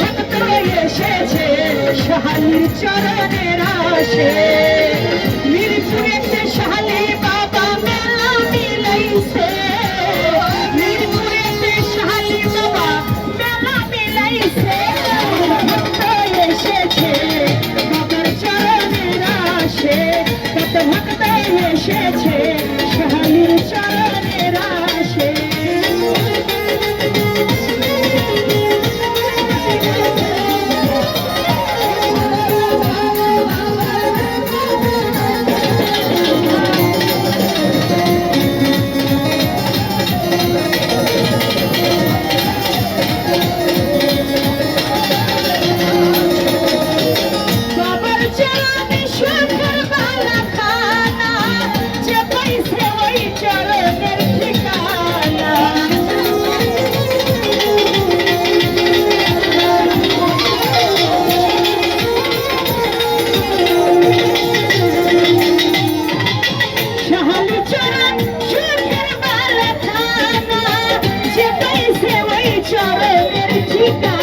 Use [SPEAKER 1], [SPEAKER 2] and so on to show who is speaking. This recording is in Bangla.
[SPEAKER 1] ভক্ত এসেছে শালীর চরণের আসে। Africa.